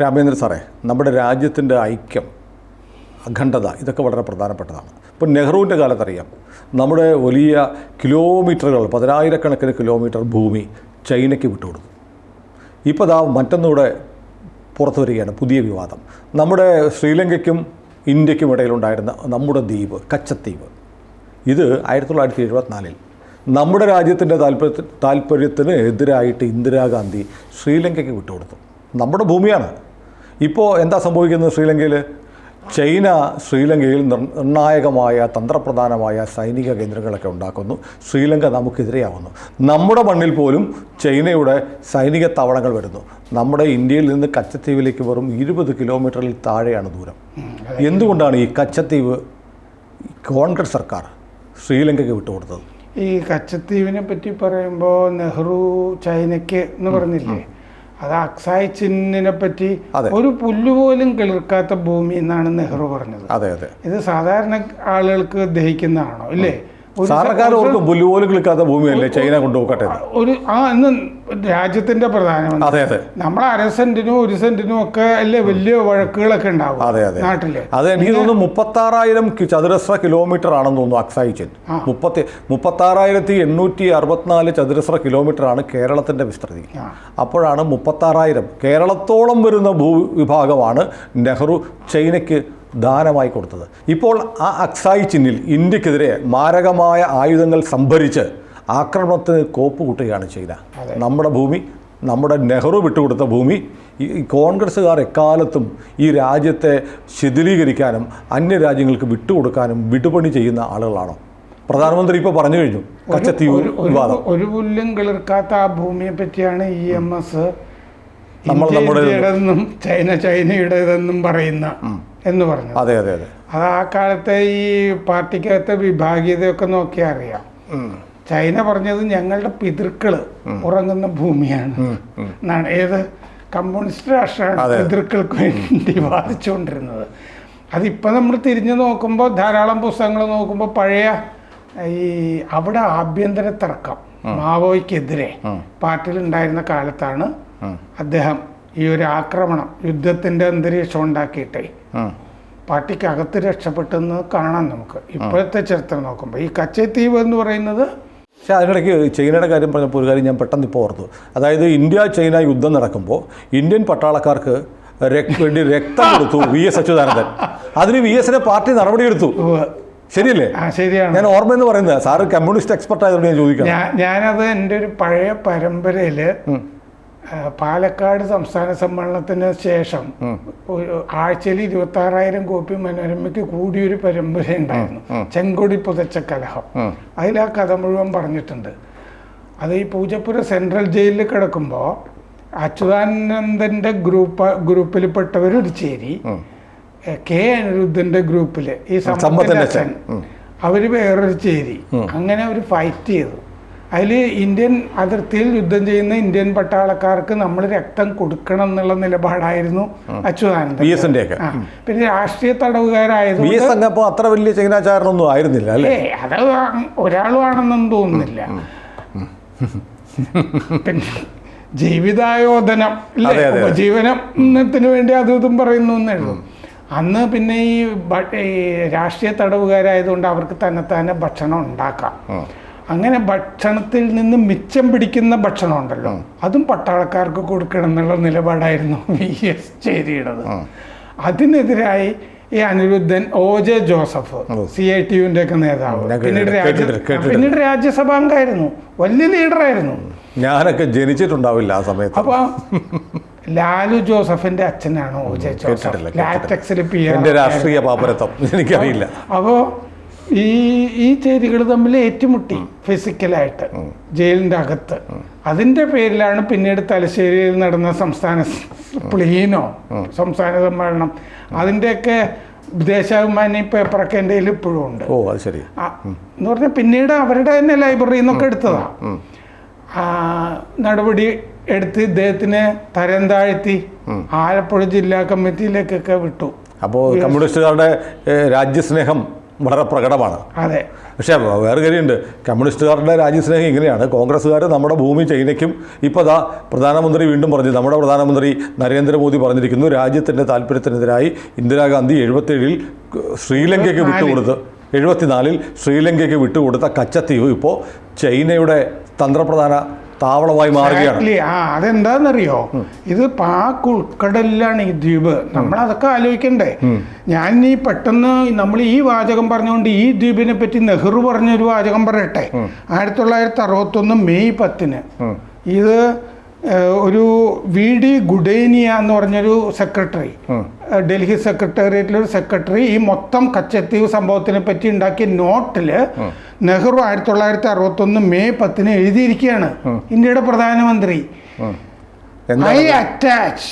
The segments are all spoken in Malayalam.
രാമേന്ദ്ര സാറേ നമ്മുടെ രാജ്യത്തിന്റെ ഐക്യം അഖണ്ഡത ഇതൊക്കെ വളരെ പ്രധാനപ്പെട്ടതാണ്. ഇപ്പം നെഹ്റുവിന്റെ കാലത്തറിയാം നമ്മുടെ വലിയ കിലോമീറ്ററുകൾ പതിനായിരക്കണക്കിന് കിലോമീറ്റർ ഭൂമി ചൈനയ്ക്ക് വിട്ടുകൊടുത്തു. ഇപ്പോൾ ദാ മറ്റൊന്നുകൂടെ പുറത്തു വരികയാണ് പുതിയ വിവാദം. നമ്മുടെ ശ്രീലങ്കയ്ക്കും ഇന്ത്യക്കും ഇടയിലുണ്ടായിരുന്ന നമ്മുടെ ദ്വീപ് കച്ചദ്വീപ് ഇത് ആയിരത്തി തൊള്ളായിരത്തി എഴുപത്തിനാലിൽ നമ്മുടെ രാജ്യത്തിന്റെ താല്പര്യ താല്പര്യത്തിന് എതിരായിട്ട് ഇന്ദിരാഗാന്ധി ശ്രീലങ്കയ്ക്ക് വിട്ടുകൊടുത്തു. നമ്മുടെ ഭൂമിയാണ്. ഇപ്പോൾ എന്താ സംഭവിക്കുന്നത് ശ്രീലങ്കയിൽ ചൈന ശ്രീലങ്കയിൽ നിർ- നിർണായകമായ തന്ത്രപ്രധാനമായ സൈനിക കേന്ദ്രങ്ങളൊക്കെ ഉണ്ടാക്കുന്നു. ശ്രീലങ്ക നമുക്കെതിരെയാവുന്നു. നമ്മുടെ മണ്ണിൽ പോലും ചൈനയുടെ സൈനിക താവളങ്ങൾ വരുന്നു. നമ്മുടെ ഇന്ത്യയിൽ നിന്ന് കച്ചത്തീവിലേക്ക് വെറും ഇരുപത് കിലോമീറ്ററിൽ താഴെയാണ് ദൂരം. എന്തുകൊണ്ടാണ് ഈ കച്ചത്തീവ് കോൺഗ്രസ് സർക്കാർ ശ്രീലങ്കയ്ക്ക് വിട്ടുകൊടുത്തത്? ഈ കച്ചത്തീവിനെ പറ്റി പറയുമ്പോൾ നെഹ്റു ചൈനയ്ക്ക് എന്ന് പറഞ്ഞില്ലേ? അത് അക്സായ് ചിന്നിനെ പറ്റി ഒരു പുല്ലുപോലും കിളിർക്കാത്ത ഭൂമി എന്നാണ് നെഹ്റു പറഞ്ഞത്. അതെ അതെ. ഇത് സാധാരണ ആളുകൾക്ക് ദഹിക്കുന്നതാണോ? ഇല്ലേ? ഓർക്കും പുല്ലുപോലും കിളിക്കാത്ത ഭൂമിയല്ലേ ചൈന കൊണ്ടുപോക്കട്ടെ. ഒരു ആ ഇന്ന് രാജ്യത്തിന്റെ പ്രധാനമന്ത്രി. അതെ അതെ. നമ്മളെ അര സെന്റിനും ഒരു സെന്റിനും ഒക്കെ അല്ലേ വലിയ വഴക്കുകളൊക്കെ ഉണ്ടാവും അതെ അതെ. നാട്ടിൽ. അത് എനിക്ക് തോന്നുന്നു മുപ്പത്താറായിരം ചതുരശ്ര കിലോമീറ്റർ ആണെന്ന് തോന്നുന്നു അക്സായി ആ. മുപ്പത്തി മുപ്പത്താറായിരത്തി എണ്ണൂറ്റി അറുപത്തിനാല് ചതുരശ്ര കിലോമീറ്റർ ആണ് കേരളത്തിന്റെ വിസ്തൃതി. അപ്പോഴാണ് മുപ്പത്താറായിരം. കേരളത്തോളം വരുന്ന ഭൂവിഭാഗമാണ് നെഹ്റു ചൈനയ്ക്ക് ദാനമായി കൊടുത്തത്. ഇപ്പോൾ ആ അക്സായി ചിന്നിൽ ഇന്ത്യക്കെതിരെ മാരകമായ ആയുധങ്ങൾ സംഭരിച്ച് ആക്രമണത്തിന് കോപ്പ് കൂട്ടുകയാണ് ചൈന നമ്മുടെ ഭൂമി നമ്മുടെ നെഹ്റു വിട്ടുകൊടുത്ത ഭൂമി ഈ കോൺഗ്രസ്സുകാർ എക്കാലത്തും ഈ രാജ്യത്തെ ശിഥിലീകരിക്കാനും അന്യരാജ്യങ്ങൾക്ക് വിട്ടുകൊടുക്കാനും വിടുപണി ചെയ്യുന്ന ആളുകളാണോ? പ്രധാനമന്ത്രി ഇപ്പോൾ പറഞ്ഞു കഴിഞ്ഞു വിവാദം. ഒരു പുല്ലും കിളിർക്കാത്ത ആ ഭൂമിയെ പറ്റിയാണ് ഇ എം എസ് നമ്മൾ ചൈന ചൈനയുടേതെന്നും പറയുന്ന എന്ന് പറഞ്ഞു അതെ അതെ അതെ. അത് ആ കാലത്തെ ഈ പാർട്ടിക്കകത്തെ വിഭാഗീയതയൊക്കെ നോക്കിയാൽ അറിയാം. ചൈന പറഞ്ഞത് ഞങ്ങളുടെ പിതൃക്കൾ ഉറങ്ങുന്ന ഭൂമിയാണ്. എന്നാണ് ഏത്? കമ്മ്യൂണിസ്റ്റ് രാഷ്ട്രമാണ് പിതൃക്കൾക്ക് വേണ്ടി വാദിച്ചുകൊണ്ടിരുന്നത്. അതിപ്പോൾ നമ്മൾ തിരിഞ്ഞു നോക്കുമ്പോൾ ധാരാളം പുസ്തകങ്ങൾ നോക്കുമ്പോൾ പഴയ ഈ അവിടെ ആഭ്യന്തര തർക്കം മാവോയ്ക്കെതിരെ പാർട്ടിയിൽ ഉണ്ടായിരുന്ന കാലത്താണ് അദ്ദേഹം ഈ ഒരു ആക്രമണം യുദ്ധത്തിന്റെ അന്തരീക്ഷം ഉണ്ടാക്കിയിട്ടേ. പാർട്ടിക്ക് പാർട്ടിക്കകത്ത് രക്ഷപ്പെട്ടെന്ന് കാണാം നമുക്ക്. ഇപ്പോഴത്തെ ചരിത്രം നോക്കുമ്പോൾ ഈ കച്ചത്തീവ് എന്ന് പറയുന്നത് പക്ഷേ അതിനിടയ്ക്ക് ചൈനയുടെ കാര്യം പറഞ്ഞപ്പോൾ ഒരു കാര്യം ഞാൻ പെട്ടെന്ന് ഇപ്പോൾ ഓർത്തു. അതായത് ഇന്ത്യ ചൈന യുദ്ധം നടക്കുമ്പോൾ ഇന്ത്യൻ പട്ടാളക്കാർക്ക് വേണ്ടി രക്തം കൊടുത്തു വി എസ് അച്യുതാനന്ദൻ. അതിന് വി എസിനെ പാർട്ടി നടപടിയെടുത്തു. ശരിയല്ലേ? ശരിയാണ്. ഞാൻ ഓർമ്മ എന്ന് പറയുന്നത് സാറ് കമ്മ്യൂണിസ്റ്റ് എക്സ്പെർട്ട് ആയതുകൊണ്ട് ഞാൻ ചോദിക്കാം ഞാനത് എന്റെ ഒരു പഴയ പരമ്പരയിൽ ആ, പാലക്കാട് സംസ്ഥാന സമ്മേളനത്തിന് ശേഷം ആഴ്ചയിൽ ഇരുപത്തി ആറായിരം കോപ്പി മനോരമയ്ക്ക് കൂടിയൊരു പരമ്പര ഉണ്ടായിരുന്നു. ചെങ്കൊടി പുതച്ച കലഹം. അതിൽ ആ കഥ മുഴുവൻ പറഞ്ഞിട്ടുണ്ട്. അത് ഈ പൂജപ്പുര സെൻട്രൽ ജയിലിൽ കിടക്കുമ്പോൾ അച്യുതാനന്ദന്റെ ഗ്രൂപ്പ് ഗ്രൂപ്പിൽപ്പെട്ടവർ ഒരു ചേരി കെ അനിരുദ്ധന്റെ ഗ്രൂപ്പിൽ ഈ സമ്പത്തിന്റെ അവർ വേറൊരു ചേരി. അങ്ങനെ അവർ ഫൈറ്റ് ചെയ്തു. അതിൽ ഇന്ത്യൻ അതിർത്തിയിൽ യുദ്ധം ചെയ്യുന്ന ഇന്ത്യൻ പട്ടാളക്കാർക്ക് നമ്മൾ രക്തം കൊടുക്കണം എന്നുള്ള നിലപാടായിരുന്നു അച്യുതാനന്ദൻ പിന്നെ രാഷ്ട്രീയ തടവുകാരായത് അത്ര വലിയ ചൈനാചാരനൊന്നും ആയിരുന്നില്ല അല്ലേ? അത് ഒരാളുമാണെന്നൊന്നും തോന്നുന്നില്ല. പിന്നെ ജീവിതായോധനം അല്ലേ. ഉപജീവനത്തിന് വേണ്ടി അതും ഇതും പറയുന്നു എന്നേ അന്ന് പിന്നെ ഈ രാഷ്ട്രീയ തടവുകാരായതുകൊണ്ട് അവർക്ക് തന്നെത്താനെ ഭക്ഷണം ഉണ്ടാക്കാം. അങ്ങനെ ഭക്ഷണത്തിൽ നിന്ന് മിച്ചം പിടിക്കുന്ന ഭക്ഷണം ഉണ്ടല്ലോ അതും പട്ടാളക്കാർക്ക് കൊടുക്കണം എന്നുള്ള നിലപാടായിരുന്നു വി എസ് ചേരിയുടേത്. അതിനെതിരായി ഈ Anirudhan O J Joseph C I ടി യുവിന്റെ ഒക്കെ നേതാവ് പിന്നീട് പിന്നീട് കേട്ടിട്ടുണ്ട്, അംഗമായിരുന്നു വലിയ ലീഡറായിരുന്നു. ഞാനൊക്കെ ജനിച്ചിട്ടുണ്ടാവില്ല ആ സമയത്ത്. അപ്പൊ ലാലു ജോസഫിന്റെ അച്ഛനാണ് ഒ ജെ ജോസഫ്. ലാറ്റക്സിൽ പി എന്റെ രാഷ്ട്രീയ പാപ്പരത്വം. എനിക്കറിയില്ല. അപ്പോ ഈ ഈ ചേരികൾ തമ്മിൽ ഏറ്റുമുട്ടി ഫിസിക്കലായിട്ട് ജയിലിന്റെ അകത്ത്. അതിന്റെ പേരിലാണ് പിന്നീട് തലശ്ശേരിയിൽ നടന്ന സംസ്ഥാന പ്ലീനോ സംസ്ഥാന സമ്മേളനം. അതിന്റെയൊക്കെ ദേശാഭിമാനി പേപ്പറൊക്കെ എന്റെ കയ്യിൽ ഇപ്പോഴും ഉണ്ട്. ഓ അത് ശരി. എന്ന് പറഞ്ഞാൽ പിന്നീട് അവരുടെ തന്നെ ലൈബ്രറിയിൽ നിന്നൊക്കെ എടുത്തതാ. ആ, നടപടി എടുത്ത് ഇദ്ദേഹത്തിനെ തരം താഴ്ത്തി ആലപ്പുഴ ജില്ലാ കമ്മിറ്റിയിലേക്കൊക്കെ വിട്ടു. അപ്പോൾ കമ്മ്യൂണിസ്റ്റുകാരുടെ രാജ്യസ്നേഹം വളരെ പ്രകടമാണ്. അതെ. പക്ഷേ വേറെ കാര്യമുണ്ട്. കമ്മ്യൂണിസ്റ്റുകാരുടെ രാജ്യസ്നേഹം ഇങ്ങനെയാണ്. കോൺഗ്രസ്സുകാർ നമ്മുടെ ഭൂമി ചൈനയ്ക്കും ഇപ്പോൾ ദാ പ്രധാനമന്ത്രി വീണ്ടും പറഞ്ഞു നമ്മുടെ പ്രധാനമന്ത്രി നരേന്ദ്രമോദി പറഞ്ഞിരിക്കുന്നു രാജ്യത്തിന്റെ താല്പര്യത്തിനെതിരായി ഇന്ദിരാഗാന്ധി എഴുപത്തേഴിൽ ശ്രീലങ്കയ്ക്ക് വിട്ടുകൊടുത്ത് എഴുപത്തിനാലിൽ ശ്രീലങ്കയ്ക്ക് വിട്ടുകൊടുത്ത കച്ചത്തീവ് ഇപ്പോൾ ചൈനയുടെ തന്ത്രപ്രധാന താവളമായി മാറുകയാണ്. ആ അതെന്താന്നറിയോ? ഇത് പാക് ഉൾക്കടലിലാണ് ഈ ദ്വീപ്. നമ്മൾ അതൊക്കെ ആലോചിക്കണ്ടേ? ഞാൻ ഈ പെട്ടെന്ന് നമ്മൾ ഈ വാചകം പറഞ്ഞുകൊണ്ട് ഈ ദ്വീപിനെ പറ്റി നെഹ്റു പറഞ്ഞൊരു വാചകം പറയട്ടെ? ആയിരത്തി തൊള്ളായിരത്തി അറുപത്തൊന്ന് മെയ് പത്തിന്. ഇത് ഒരു വി ഡി ഗുഡേനിയ എന്ന് പറഞ്ഞൊരു സെക്രട്ടറി. ഡൽഹി സെക്രട്ടേറിയറ്റിലൊരു സെക്രട്ടറി. ഈ മൊത്തം കച്ചത്തീവ് സംഭവത്തിനെ പറ്റി ഉണ്ടാക്കിയ നോട്ടിൽ നെഹ്റു ആയിരത്തി തൊള്ളായിരത്തി അറുപത്തൊന്ന് മെയ് പത്തിന് എഴുതിയിരിക്കുകയാണ്. ഇന്ത്യയുടെ പ്രധാനമന്ത്രി. I attach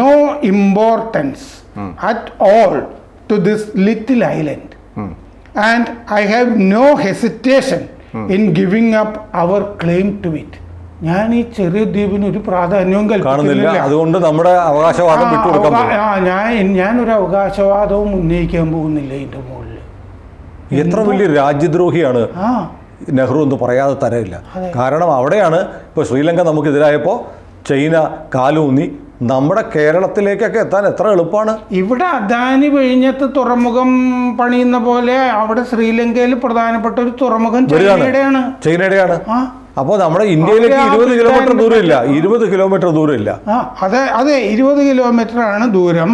no importance at all to this little island and I have no hesitation in giving up our claim to it ഞാൻ ഈ ചെറിയ ദ്വീപിന് ഒരു പ്രാധാന്യവും കൽപ്പിക്കുന്നില്ല. അതുകൊണ്ട് നമ്മുടെ അവകാശവാദം ഞാൻ ഞാനൊരു അവകാശവാദവും ഉന്നയിക്കാൻ പോകുന്നില്ല ഇതിന്റെ മുകളിൽ. എത്ര വലിയ രാജ്യദ്രോഹിയാണ് നെഹ്റു എന്ന് പറയാതെ തരയില്ല. കാരണം അവിടെയാണ് ഇപ്പോൾ ശ്രീലങ്ക നമുക്കെതിരായപ്പോൾ ചൈന കാലൂന്നി നമ്മുടെ കേരളത്തിലേക്കൊക്കെ എത്താൻ എത്ര എളുപ്പമാണ്? ഇവിടെ അദാനി വിഴിഞ്ഞത്ത് തുറമുഖം പണിയുന്ന പോലെ അവിടെ ശ്രീലങ്കയിൽ പ്രധാനപ്പെട്ട ഒരു തുറമുഖം ചൈനയുടെയാണ്. ചൈനയുടെയാണ്. ആ. അപ്പോൾ നമ്മുടെ ഇന്ത്യയിലേക്ക് ഇരുപത് കിലോമീറ്റർ ദൂരം ദൂരമില്ല. ഇരുപത് കിലോമീറ്റർ ദൂരമില്ല. ഇല്ല അതെ അതെ ഇരുപത് കിലോമീറ്റർ ആണ് ദൂരം.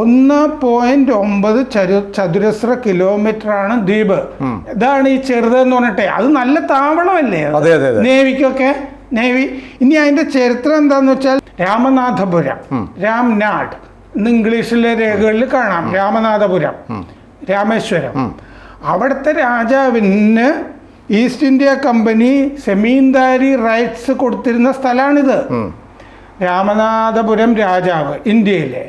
ഒന്ന് പോയിന്റ് ഒമ്പത് ചരു ചതുരശ്ര കിലോമീറ്റർ ആണ് ദ്വീപ്. ഇതാണ് ഈ ചെറുതെന്ന് പറഞ്ഞിട്ടെ അത് നല്ല താവളമല്ലേ. നേവിക്കൊക്കെ? നേവി. ഇനി അതിന്റെ ചരിത്രം എന്താന്ന് വെച്ചാൽ രാമനാഥപുരം രാംനാട്. ഇന്ന് ഇംഗ്ലീഷിലെ രേഖകളിൽ കാണാം. രാമനാഥപുരം രാമേശ്വരം. അവിടുത്തെ രാജാവിന് East India Company zamindari rights കൊടുത്തിരുന്ന സ്ഥലമാണിത് രാമനാഥപുരം രാജാവ് ഇന്ത്യയിലെ.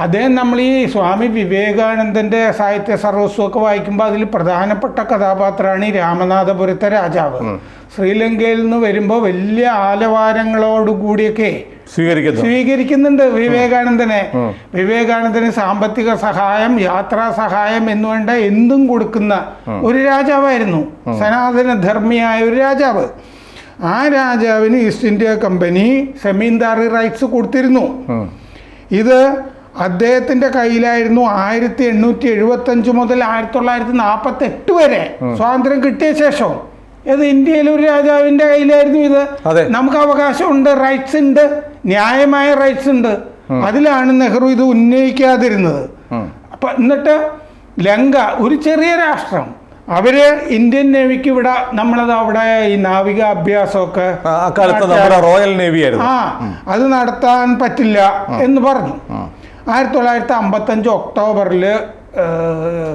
അദ്ദേഹം നമ്മൾ ഈ സ്വാമി വിവേകാനന്ദന്റെ സാഹിത്യ സർവസ്വമൊക്കെ വായിക്കുമ്പോൾ അതിൽ പ്രധാനപ്പെട്ട കഥാപാത്രമാണ് ഈ രാമനാഥപുരത്തെ രാജാവ്. ശ്രീലങ്കയിൽ നിന്ന് വരുമ്പോൾ വലിയ ആലവാരങ്ങളോടുകൂടിയൊക്കെ സ്വീകരിക്കുന്നു. സ്വീകരിക്കുന്നുണ്ട് വിവേകാനന്ദനെ. വിവേകാനന്ദന് സാമ്പത്തിക സഹായം യാത്രാ സഹായം എന്നുവേണ്ട എന്തും കൊടുക്കുന്ന ഒരു രാജാവായിരുന്നു. സനാതന ധർമ്മിയായ ഒരു രാജാവ്. ആ രാജാവിന് East India Company zamindari rights കൊടുത്തിരുന്നു. ഇത് അദ്ദേഹത്തിന്റെ കയ്യിലായിരുന്നു ആയിരത്തി എണ്ണൂറ്റി എഴുപത്തി അഞ്ച് മുതൽ ആയിരത്തി തൊള്ളായിരത്തി നാൽപ്പത്തി എട്ട് വരെ സ്വാതന്ത്ര്യം കിട്ടിയ ശേഷം. ഇത് ഇന്ത്യയിലെ ഒരു രാജാവിന്റെ കയ്യിലായിരുന്നു ഇത്. നമുക്ക് നമുക്ക് അവകാശമുണ്ട് റൈറ്റ്സ് ഉണ്ട് ന്യായമായ റൈറ്റ്സ് ഉണ്ട്. അതിലാണ് നെഹ്റു ഇത് ഉന്നയിക്കാതിരുന്നത്. അപ്പൊ എന്നിട്ട് ലങ്ക ഒരു ചെറിയ രാഷ്ട്രം അവർ ഇന്ത്യൻ നേവിക്ക് ഇവിടെ നമ്മളത് അവിടെ ഈ നാവിക അഭ്യാസമൊക്കെ ആ, അക്കാലത്ത് നമ്മുടെ റോയൽ നേവി ആയിരുന്നു. ആ അത് നടത്താൻ പറ്റില്ല എന്ന് പറഞ്ഞു. ആയിരത്തി തൊള്ളായിരത്തി അമ്പത്തഞ്ച് ഒക്ടോബറിൽ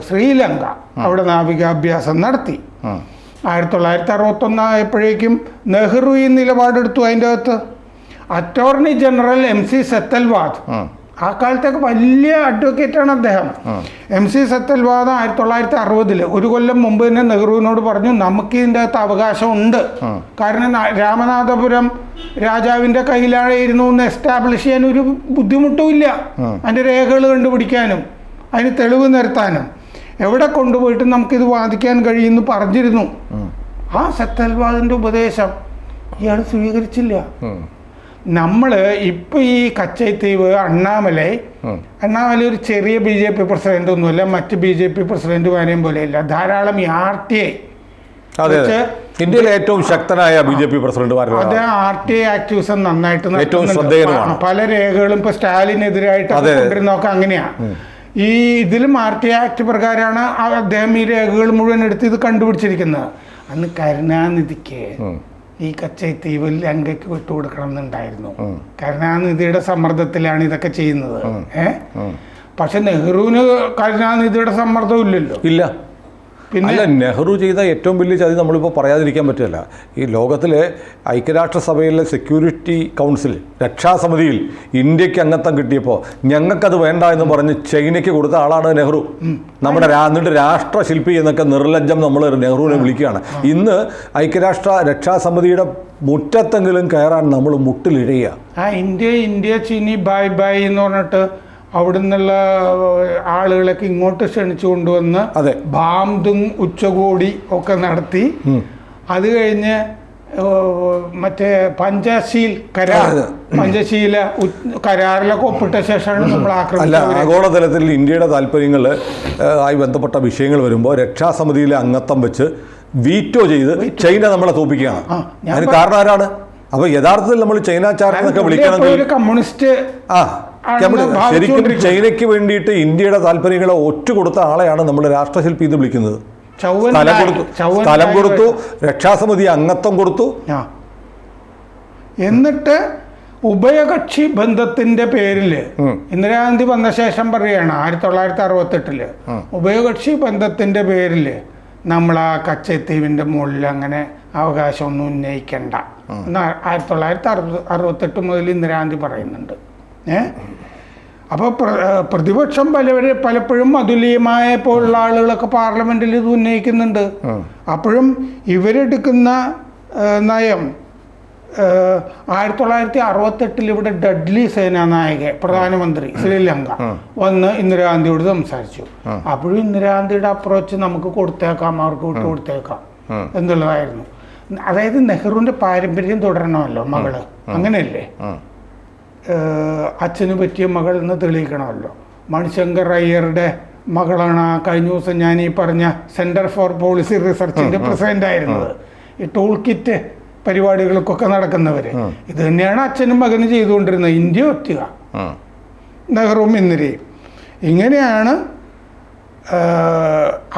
ശ്രീലങ്ക അവിടെ നാവികാഭ്യാസം നടത്തി. ആയിരത്തി തൊള്ളായിരത്തി അറുപത്തൊന്ന് ആയപ്പോഴേക്കും നെഹ്റു ഈ നിലപാടെടുത്തു അതിന്റെ അകത്ത്. Attorney general M C Setalvad ആ കാലത്തൊക്കെ വലിയ അഡ്വക്കേറ്റാണ് അദ്ദേഹം. എം സി സത്യൽവാദം ആയിരത്തി തൊള്ളായിരത്തി അറുപതിൽ ഒരു കൊല്ലം മുമ്പ് തന്നെ നെഹ്റുവിനോട് പറഞ്ഞു നമുക്ക് ഇതിന്റെ അകത്ത് അവകാശമുണ്ട് കാരണം രാമനാഥപുരം രാജാവിന്റെ കയ്യിലായിരുന്നു എന്ന് എസ്റ്റാബ്ലിഷ് ചെയ്യാൻ ഒരു ബുദ്ധിമുട്ടുമില്ല അതിന്റെ രേഖകൾ കണ്ടുപിടിക്കാനും അതിന് തെളിവ് നിരത്താനും. എവിടെ കൊണ്ടുപോയിട്ട് നമുക്കിത് വാദിക്കാൻ കഴിയുമെന്ന് പറഞ്ഞിരുന്നു. ആ. സത്യൽവാദിന്റെ ഉപദേശം ഇയാൾ സ്വീകരിച്ചില്ല. നമ്മൾ ഇപ്പൊ ഈ കച്ചൈത്തീവ് അണ്ണാമലൈ അണ്ണാമലൈ ഒരു ചെറിയ ബി ജെ പി പ്രസിഡന്റ് ഒന്നുമല്ല മറ്റ് ബി ജെ പി പ്രസിഡന്റുമാരെയും പോലെയല്ല. ധാരാളം ഈ ആർ ടി ഐ ഇന്ത്യയിലെ ഏറ്റവും ശക്തനായ ബി ജെ പി പ്രസിഡന്റ് അത് ആർ ടി ഐ ആക്ടിവിസം നന്നായിട്ട് ഏറ്റവും. പല രേഖകളും ഇപ്പൊ സ്റ്റാലിനെതിരായിട്ട്. കൊണ്ടിരുന്നൊക്കെ അങ്ങനെയാ. ഈ ഇതിലും ആർ ടി ഐ ആക്ട് പ്രകാരമാണ് അദ്ദേഹം ഈ രേഖകൾ മുഴുവൻ എടുത്ത് ഇത് കണ്ടുപിടിച്ചിരിക്കുന്നത്. അന്ന് കരുണാനിധിക്ക് ഈ കച്ചൈത്തീവിൽ ലങ്കയ്ക്ക് വിട്ടുകൊടുക്കണം എന്നുണ്ടായിരുന്നു കരുണാനിധിയുടെ സമ്മർദ്ദത്തിലാണ് ഇതൊക്കെ ചെയ്യുന്നത്. ഏഹ് പക്ഷെ നെഹ്റുവിന് കരുണാനിധിയുടെ സമ്മർദ്ദം ഇല്ലല്ലോ. ഇല്ല. പിന്നെ അല്ല നെഹ്റു ചെയ്ത ഏറ്റവും വലിയ ചതി നമ്മളിപ്പോൾ പറയാതിരിക്കാൻ പറ്റില്ല ഈ ലോകത്തിലെ ഐക്യരാഷ്ട്രസഭയിലെ സെക്യൂരിറ്റി കൗൺസിൽ രക്ഷാസമിതിയിൽ ഇന്ത്യയ്ക്ക് അംഗത്വം കിട്ടിയപ്പോൾ ഞങ്ങൾക്കത് വേണ്ട എന്ന് പറഞ്ഞ് ചൈനയ്ക്ക് കൊടുത്ത ആളാണ് നെഹ്റു. നമ്മുടെ എന്നിട്ട് രാഷ്ട്രശില്പി എന്നൊക്കെ നിർലജ്ജം നമ്മൾ നെഹ്റുവിനെ വിളിക്കുകയാണ്. ഇന്ന് ഐക്യരാഷ്ട്ര രക്ഷാസമിതിയുടെ മുറ്റത്തെങ്കിലും കയറാൻ നമ്മൾ മുട്ടിലിഴയുക. ആ ഇന്ത്യ ഇന്ത്യ ചീനി ബൈ ബൈ എന്ന് പറഞ്ഞിട്ട് അവിടുന്നുള്ള ആളുകളൊക്കെ ഇങ്ങോട്ട് ക്ഷണിച്ചു കൊണ്ടുവന്ന് അതെ. ബാംതും ഉച്ചകോടി ഒക്കെ നടത്തി. അത് കഴിഞ്ഞ് മറ്റേ പഞ്ചശീൽ കരാർ. പഞ്ചശീല കരാറിലൊക്കെ ഒപ്പിട്ട ശേഷമാണ് നമ്മൾ അല്ല ആഗോളതലത്തിൽ ഇന്ത്യയുടെ താല്പര്യങ്ങൾ ആയി ബന്ധപ്പെട്ട വിഷയങ്ങൾ വരുമ്പോൾ രക്ഷാസമിതിയിലെ അംഗത്വം വെച്ച് വീറ്റോ ചെയ്ത് ചൈന നമ്മളെ തോപ്പിക്കുകയാണ് അതിന് കാരണം ആരാണ്? അപ്പൊ യഥാർത്ഥത്തിൽ നമ്മൾ ചൈന ചാർട്ട് എന്നൊക്കെ വിളിക്കണം കമ്മ്യൂണിസ്റ്റ് ആ. ശരിക്കും ചൈനയ്ക്ക് വേണ്ടിയിട്ട് ഇന്ത്യയുടെ താല്പര്യങ്ങളെ ഒറ്റ കൊടുത്ത ആളെയാണ് നമ്മൾ രാഷ്ട്രശില്പി എന്ന് വിളിക്കുന്നത്. സ്ഥലം കൊടുത്തു സ്ഥലം കൊടുത്തു രക്ഷാസമിതി അംഗത്വം കൊടുത്തു. എന്നിട്ട് ഉഭയകക്ഷി ബന്ധത്തിന്റെ പേരിൽ ഇന്ദിരാഗാന്ധി വന്ന ശേഷം പറയാണ് ആയിരത്തി തൊള്ളായിരത്തി അറുപത്തെട്ടിൽ ഉഭയകക്ഷി ബന്ധത്തിന്റെ പേരിൽ നമ്മൾ ആ കച്ചത്തീവിന്റെ മുകളിൽ അങ്ങനെ അവകാശമൊന്നും ഉന്നയിക്കണ്ട. എന്ന് ആയിരത്തി തൊള്ളായിരത്തി അറുപത് അറുപത്തെട്ട് മുതൽ ഇന്ദിരാഗാന്ധി പറയുന്നുണ്ട്. ഏ? അപ്പോൾ പ്രതിപക്ഷം പലവരെ പലപ്പോഴും അതുല്യമായ പോലുള്ള ആളുകളൊക്കെ പാർലമെന്റിൽ ഇത് ഉന്നയിക്കുന്നുണ്ട്. അപ്പോഴും ഇവരെടുക്കുന്ന നയം ആയിരത്തി തൊള്ളായിരത്തി അറുപത്തെട്ടിൽ ഇവിടെ ഡഡ്ലി സേനാനായകൻ പ്രധാനമന്ത്രി ശ്രീലങ്ക വന്ന് ഇന്ദിരാഗാന്ധിയോട് സംസാരിച്ചു. അപ്പോഴും ഇന്ദിരാഗാന്ധിയുടെ അപ്രോച്ച് നമുക്ക് കൊടുത്തേക്കാം അവർക്ക് വിട്ട് കൊടുത്തേക്കാം എന്നുള്ളതായിരുന്നു. അതായത് നെഹ്റുവിന്റെ പാരമ്പര്യം തുടരണമല്ലോ മകൾ. അങ്ങനെയല്ലേ? അച്ഛന് പറ്റിയ മകൾ എന്ന് തെളിയിക്കണമല്ലോ. മണിശങ്കർ അയ്യരുടെ മകളാണ്. ആ കഴിഞ്ഞ ദിവസം ഞാൻ ഈ പറഞ്ഞ സെന്റർ ഫോർ പോളിസി റിസർച്ചിന്റെ പ്രസിഡന്റ് ആയിരുന്നത്. ഈ ടൂൾ കിറ്റ് പരിപാടികൾക്കൊക്കെ നടക്കുന്നവർ ഇത് തന്നെയാണ് അച്ഛനും മകനും ചെയ്തുകൊണ്ടിരുന്നത്. ഇന്ത്യ ഒറ്റുക നെഹ്റുവും ഇന്ദിരയും. ഇങ്ങനെയാണ്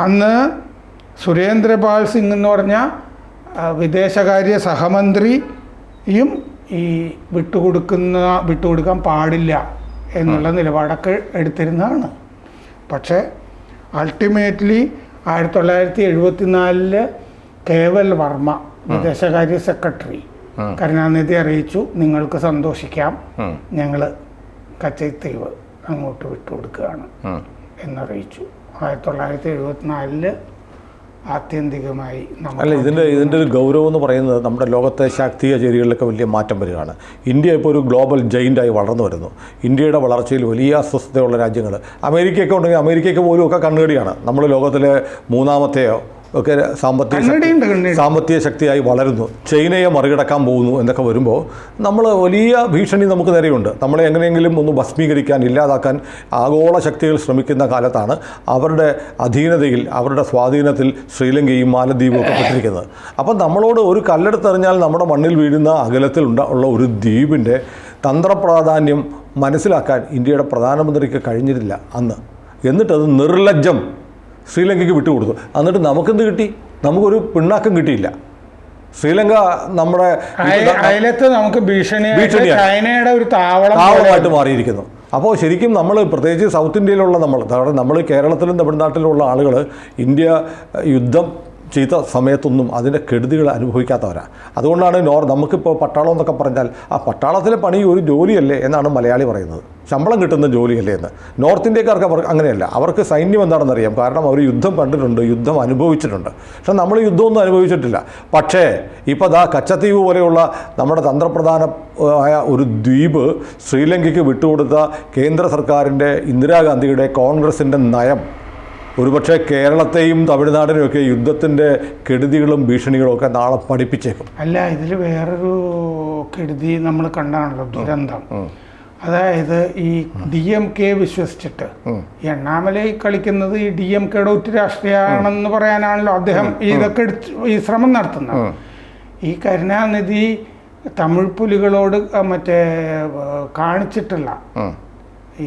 അന്ന് സുരേന്ദ്രപാൽ സിംഗ് എന്ന് പറഞ്ഞ വിദേശകാര്യ സഹമന്ത്രിയും ഈ വിട്ടുകൊടുക്കുന്ന വിട്ടുകൊടുക്കാൻ പാടില്ല എന്നുള്ള നിലപാടൊക്കെ എടുത്തിരുന്നതാണ്. പക്ഷേ അൾട്ടിമേറ്റ്ലി ആയിരത്തി തൊള്ളായിരത്തി എഴുപത്തിനാലിൽ കേവൽ വർമ്മ വിദേശകാര്യ സെക്രട്ടറി കരുണാനിധി അറിയിച്ചു നിങ്ങൾക്ക് സന്തോഷിക്കാം. ഞങ്ങൾ കച്ചൈത്തീവ് അങ്ങോട്ട് വിട്ടുകൊടുക്കുകയാണ് എന്നറിയിച്ചു. ആയിരത്തി തൊള്ളായിരത്തി എഴുപത്തിനാലിൽ ആത്യന്തികമായി അല്ല ഇതിന്റെ ഇതിന്റെ ഒരു ഗൗരവം എന്ന് പറയുന്നത് നമ്മുടെ ലോകത്തെ ശാക്തിക ചേരികളിലൊക്കെ വലിയ മാറ്റം വരികയാണ്. ഇന്ത്യ ഇപ്പോൾ ഒരു ഗ്ലോബൽ ജയിന്റായി വളർന്നു വരുന്നു. ഇന്ത്യയുടെ വളർച്ചയിൽ വലിയ അസ്വസ്ഥതയുള്ള രാജ്യങ്ങൾ അമേരിക്കയൊക്കെ ഉണ്ടെങ്കിൽ അമേരിക്കയ്ക്ക് പോലും ഒക്കെ കണ്ണുകടിയാണ്. നമ്മൾ ലോകത്തിലെ മൂന്നാമത്തെയോ ഒക്കെ സാമ്പത്തിക സാമ്പത്തിക ശക്തിയായി വളരുന്നു. ചൈനയെ മറികടക്കാൻ പോകുന്നു എന്നൊക്കെ വരുമ്പോൾ നമ്മൾ വലിയ ഭീഷണി നമുക്ക് നേരെയുണ്ട്. നമ്മളെ എങ്ങനെയെങ്കിലും ഒന്ന് ഭസ്മീകരിക്കാൻ ഇല്ലാതാക്കാൻ ആഗോള ശക്തികൾ ശ്രമിക്കുന്ന കാലത്താണ് അവരുടെ അധീനതയിൽ അവരുടെ സ്വാധീനത്തിൽ ശ്രീലങ്കയും മാലദ്വീപും ഒക്കെ പെട്ടിരിക്കുന്നത്. അപ്പം നമ്മളോട് ഒരു കല്ലെടുത്തെറിഞ്ഞാൽ നമ്മുടെ മണ്ണിൽ വീഴുന്ന അകലത്തിൽ ഉള്ള ഒരു ദ്വീപിന്റെ തന്ത്രപ്രാധാന്യം മനസ്സിലാക്കാൻ ഇന്ത്യയുടെ പ്രധാനമന്ത്രിക്ക് കഴിഞ്ഞിട്ടില്ല അന്ന്. എന്നിട്ടത് നിർലജ്ജം. ശ്രീലങ്കയ്ക്ക് വിട്ടുകൊടുത്തു. എന്നിട്ട് നമുക്കെന്ത് കിട്ടി? നമുക്കൊരു പിണ്ണാക്കം കിട്ടിയില്ല. ശ്രീലങ്ക നമ്മുടെ അയ- അയലത്ത് നമുക്ക് ഭീഷണി. ചൈനയുടെ ഒരു താവളം താവളമായിട്ട് മാറിയിരിക്കുന്നു. അപ്പോൾ ശരിക്കും നമ്മൾ പ്രത്യേകിച്ച് സൗത്ത് ഇന്ത്യയിലുള്ള നമ്മൾ നമ്മൾ കേരളത്തിലും തമിഴ്നാട്ടിലുമുള്ള ആളുകൾ ഇന്ത്യ യുദ്ധം ചെയ്ത സമയത്തൊന്നും അതിന്റെ കെടുതികൾ അനുഭവിക്കാത്തവരാണ് അതുകൊണ്ടാണ് നോർ നമുക്കിപ്പോൾ പട്ടാളം എന്നൊക്കെ പറഞ്ഞാൽ ആ പട്ടാളത്തിലെ പണി ഒരു ജോലിയല്ലേ എന്നാണ് മലയാളി പറയുന്നത്. ശമ്പളം കിട്ടുന്ന ജോലിയല്ലേ എന്ന്. നോർത്ത് ഇന്ത്യക്കാർക്ക് അവർ അങ്ങനെയല്ല. അവർക്ക് സൈന്യം എന്താണെന്ന് അറിയാം. കാരണം അവർ യുദ്ധം കണ്ടിട്ടുണ്ട് യുദ്ധം അനുഭവിച്ചിട്ടുണ്ട്. പക്ഷെ നമ്മൾ യുദ്ധമൊന്നും അനുഭവിച്ചിട്ടില്ല. പക്ഷേ ഇപ്പോൾ ദാ കച്ചത്തീവ് പോലെയുള്ള നമ്മുടെ തന്ത്രപ്രധാന ആയ ഒരു ദ്വീപ് ശ്രീലങ്കയ്ക്ക് വിട്ടുകൊടുത്ത കേന്ദ്ര സർക്കാരിന്റെ ഇന്ദിരാഗാന്ധിയുടെ കോൺഗ്രസിന്റെ നയം ഒരുപക്ഷെ കേരളത്തെയും തമിഴ്നാടിനെയൊക്കെ യുദ്ധത്തിന്റെ കെടുതികളും ഭീഷണികളും ഒക്കെ നാളെ പഠിപ്പിച്ചേക്കും. അല്ല ഇതിൽ വേറൊരു കെടുതി നമ്മൾ കണ്ടാണല്ലോ ദുരന്തം. അതായത് ഈ ഡി എം കെ വിശ്വസിച്ചിട്ട് എണ്ണാമലയിൽ കളിക്കുന്നത് ഈ ഡി എം കെയുടെ ഒറ്റ രാഷ്ട്രീയമാണെന്ന് പറയാനാണല്ലോ അദ്ദേഹം ഇതൊക്കെ ഈ ശ്രമം നടത്തുന്നത്. ഈ കരുണാനിധി തമിഴ് പുലികളോട് മറ്റേ കാണിച്ചിട്ടുള്ള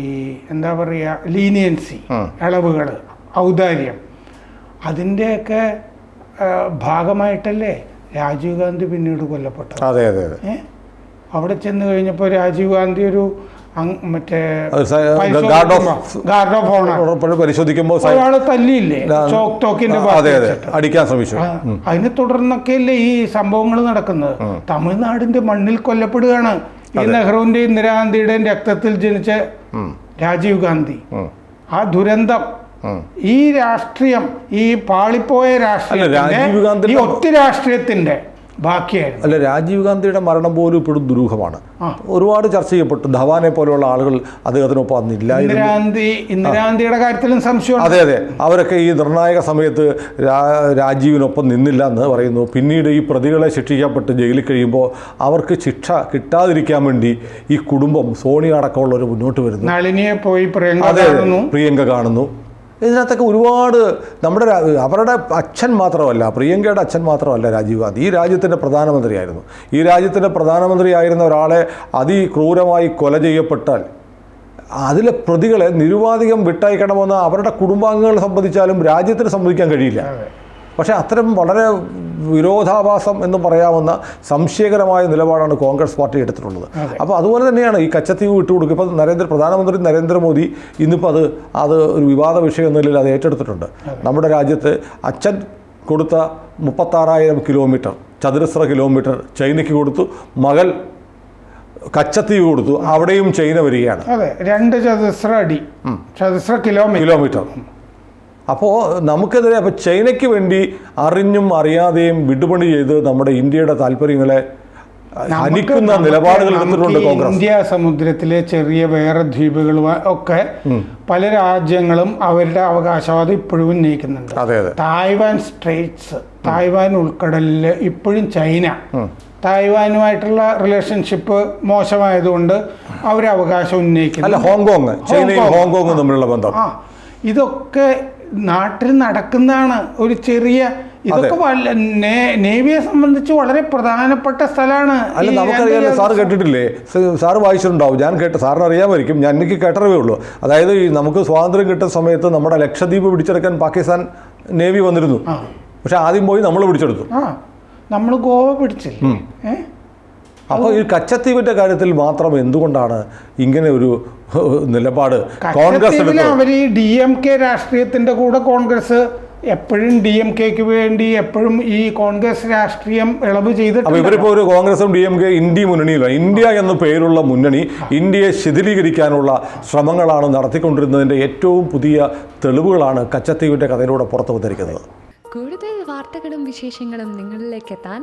ഈ എന്താ പറയുക ലീനിയൻസി ഇളവുകൾ ഔദാര്യം. അതിന്റെയൊക്കെ ഭാഗമായിട്ടല്ലേ രാജീവ് ഗാന്ധി പിന്നീട് കൊല്ലപ്പെട്ടത്. അതെ അതെ? അവിടെ ചെന്ന് കഴിഞ്ഞപ്പോൾ രാജീവ് ഗാന്ധി ഒരു മറ്റേ ഗാർഡ് ഓഫ് ഓണർ. പരിശോധിക്കുമ്പോൾ സൈ- ഒരാളെ തല്ലിയില്ലേ? ചോക്ക് തോക്കിന്റെ അടിക്കാൻ ശ്രമിച്ചു. അതിനെ തുടർന്നൊക്കെയല്ലേ ഈ സംഭവങ്ങൾ നടക്കുന്നത്? തമിഴ്നാടിന്റെ മണ്ണിൽ കൊല്ലപ്പെടുകയാണ്. ഈ നെഹ്റുവിന്റെ ഇന്ദിരാഗാന്ധിയുടെയും രക്തത്തിൽ ജനിച്ച രാജീവ് ഗാന്ധി. ആ ദുരന്തം ഈ രാഷ്ട്രീയം ഈ പാളിപ്പോയ രാഷ്ട്രീയത്തിന്റെ ഈ ഒറ്റ രാഷ്ട്രീയത്തിന്റെ ബാക്കിയായിരുന്നു. അല്ല രാജീവ് ഗാന്ധിയുടെ മരണം പോലും ഇപ്പോഴും ദുരൂഹമാണ്. ഒരുപാട് ചർച്ച ചെയ്യപ്പെട്ടു. ധവാനെ പോലെയുള്ള ആളുകൾ അദ്ദേഹത്തിനൊപ്പം അന്നില്ല ഇന്ദിരാഗാന്ധി ഇന്ദിരാഗാന്ധിയുടെ കാര്യത്തിലും സംശയം അതെ അതെ. അവരൊക്കെ ഈ നിർണായക സമയത്ത് രാജീവിനൊപ്പം നിന്നില്ല എന്ന് പറയുന്നു. പിന്നീട് ഈ പ്രതികളെ ശിക്ഷിക്കപ്പെട്ട് ജയിലിൽ കഴിയുമ്പോൾ അവർക്ക് ശിക്ഷ കിട്ടാതിരിക്കാൻ വേണ്ടി ഈ കുടുംബം സോണിയ അടക്കമുള്ളവർ മുന്നോട്ട് വരുന്നു. നളിനിയെ പോയി പ്രിയങ്ക കാണുന്നു. പ്രിയങ്ക കാണുന്നു. ഇതിനകത്തൊക്കെ ഒരുപാട് നമ്മുടെ അവരുടെ അച്ഛൻ മാത്രമല്ല പ്രിയങ്കയുടെ അച്ഛൻ മാത്രമല്ല രാജീവ് ഗാന്ധി. ഈ രാജ്യത്തിന്റെ പ്രധാനമന്ത്രിയായിരുന്നു. ഈ രാജ്യത്തിന്റെ പ്രധാനമന്ത്രിയായിരുന്ന ഒരാളെ അതിക്രൂരമായി കൊല ചെയ്യപ്പെട്ടാൽ അതിലെ പ്രതികളെ നിരുപാധികം വിട്ടയക്കണമെന്ന് അവരുടെ കുടുംബാംഗങ്ങളെ സംബന്ധിച്ചാലും രാജ്യത്തിന് സമ്മതിക്കാൻ കഴിയില്ല. പക്ഷേ അത്തരം വളരെ വിരോധാഭാസം എന്ന് പറയാവുന്ന സംശയകരമായ നിലപാടാണ് കോൺഗ്രസ് പാർട്ടി എടുത്തിട്ടുള്ളത്. അപ്പോൾ അതുപോലെ തന്നെയാണ് ഈ കച്ചത്തീവ് വിട്ടുകൊടുക്കുക. ഇപ്പോൾ നരേന്ദ്ര പ്രധാനമന്ത്രി നരേന്ദ്രമോദി ഇന്നിപ്പോൾ അത് അത് ഒരു വിവാദ വിഷയം എന്ന നിലയിൽ അത് ഏറ്റെടുത്തിട്ടുണ്ട്. നമ്മുടെ രാജ്യത്ത് അച്ഛൻ കൊടുത്ത മുപ്പത്താറായിരം കിലോമീറ്റർ ചതുരശ്ര കിലോമീറ്റർ ചൈനയ്ക്ക് കൊടുത്തു. മകൾ കച്ചത്തീവ് കൊടുത്തു. അവിടെയും ചൈന വരികയാണ്. അതെ. രണ്ട് ചതുശ്ര അടി. ചതുശ്ര കിലോമീറ്റർ. കിലോമീറ്റർ. അപ്പോൾ നമുക്കെതിരെ അപ്പോൾ ചൈനയ്ക്ക് വേണ്ടി അറിഞ്ഞും അറിയാതെയും വിടുപണി ചെയ്ത് നമ്മുടെ ഇന്ത്യയുടെ താല്പര്യങ്ങളെ ഹനിക്കുന്ന നിലപാടുകൾ എടുത്തിട്ടുണ്ട് കോൺഗ്രസ്. ഇന്ത്യ സമുദ്രത്തിലെ ചെറിയ വേറെ ദ്വീപുകളും ഒക്കെ പല രാജ്യങ്ങളും അവരുടെ അവകാശവാദം ഇപ്പോഴും ഉന്നയിക്കുന്നുണ്ട്. തായ്വാൻ സ്ട്രേറ്റ്സ് തായ്വാൻ ഉൾക്കടലിൽ ഇപ്പോഴും ചൈന. തായ്വാനുമായിട്ടുള്ള റിലേഷൻഷിപ്പ് മോശമായതുകൊണ്ട് അവർ അവകാശം ഉന്നയിക്കുന്നു ഹോങ്കോങ്. ചൈനയും. ഹോങ്കോങ്ങും തമ്മിലുള്ള ബന്ധം. ഇതൊക്കെ നാട്ടിൽ നടക്കുന്നതാണ് ഒരു ചെറിയ ഇതൊക്കെ നേവിയെ സംബന്ധിച്ച് വളരെ പ്രധാനപ്പെട്ട സ്ഥലമാണ് അല്ല നമുക്കറിയാം സാർ കേട്ടിട്ടില്ലേ? സാർ സാറ് വായിച്ചിട്ടുണ്ടാവും. ഞാൻ കേട്ട സാറിന് അറിയാമായിരിക്കും ഞാൻ എനിക്ക് കേട്ടറിവേ ഉള്ളൂ. അതായത് ഈ നമുക്ക് സ്വാതന്ത്ര്യം കിട്ടുന്ന സമയത്ത് നമ്മുടെ ലക്ഷദ്വീപ് പിടിച്ചെടുക്കാൻ പാകിസ്ഥാൻ നേവി വന്നിരുന്നു. പക്ഷെ ആദ്യം പോയി നമ്മൾ പിടിച്ചെടുത്തു. നമ്മൾ ഗോവ പിടിച്ചില്ലേ? ഏ? അപ്പോൾ ഈ കച്ചത്തീവിന്റെ കാര്യത്തിൽ മാത്രം എന്തുകൊണ്ടാണ് ഇങ്ങനെ ഒരു നിലപാട് കോൺഗ്രസ് അവർ ഈ ഡി എം കെ രാഷ്ട്രീയത്തിന്റെ കൂടെ കോൺഗ്രസ് എപ്പോഴും ഡി എം കെക്ക് വേണ്ടി എപ്പോഴും ഈ കോൺഗ്രസ് രാഷ്ട്രീയം ഇളവ് ചെയ്ത് ചെയ്തിട്ടുണ്ട് ഇവരിപ്പോ ഒരു കോൺഗ്രസും ഡി എം കെ ഇന്ത്യ മുന്നണിയില്ല ഇന്ത്യ എന്ന പേരുള്ള മുന്നണി ഇന്ത്യയെ ശിഥിലീകരിക്കാനുള്ള ശ്രമങ്ങളാണ് നടത്തിക്കൊണ്ടിരുന്നതിന്റെ ഏറ്റവും പുതിയ തെളിവുകളാണ് കച്ചത്തീവിന്റെ കഥയിലൂടെ പുറത്തു വന്നിരിക്കുന്നത് കൂടുതൽ വാർത്തകളും വിശേഷങ്ങളും നിങ്ങളിലേക്ക് എത്താൻ